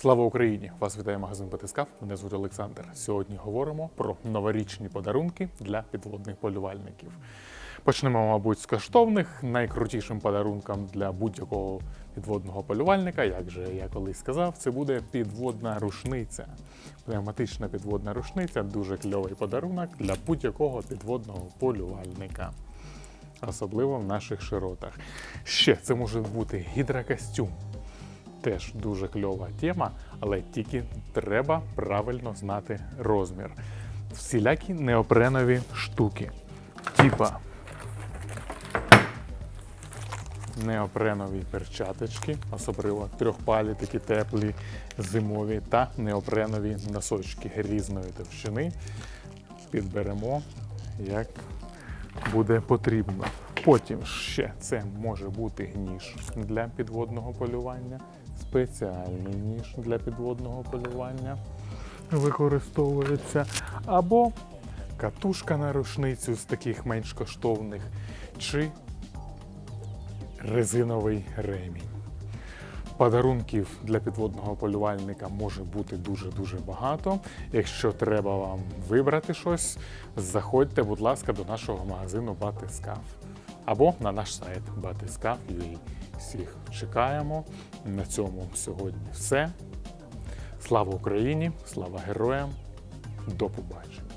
Слава Україні! Вас вітає магазин Батискав. Мене звуть Олександр. Сьогодні говоримо про новорічні подарунки для підводних полювальників. Почнемо, мабуть, з коштовних. Найкрутішим подарунком для будь-якого підводного полювальника, як же я колись сказав, це буде підводна рушниця. Пневматична підводна рушниця дуже кльовий подарунок для будь-якого підводного полювальника особливо в наших широтах. Ще це може бути гідрокостюм. Теж дуже кльова тема, але тільки треба правильно знати розмір. Всілякі неопренові штуки. Типа неопренові перчаточки, особливо трьохпалі, такі теплі, зимові, та неопренові носочки різної товщини. Підберемо, як буде потрібно. Потім ще це може бути ніж для підводного полювання, спеціальний ніж для підводного полювання використовується, або катушка на рушницю з таких менш коштовних, чи резиновий ремінь. Подарунків для підводного полювальника може бути дуже-дуже багато. Якщо треба вам вибрати щось, заходьте, будь ласка, до нашого магазину Батискаф або на наш сайт batiskaf.ua. Всіх чекаємо. На цьому сьогодні все. Слава Україні! Слава героям! До побачення!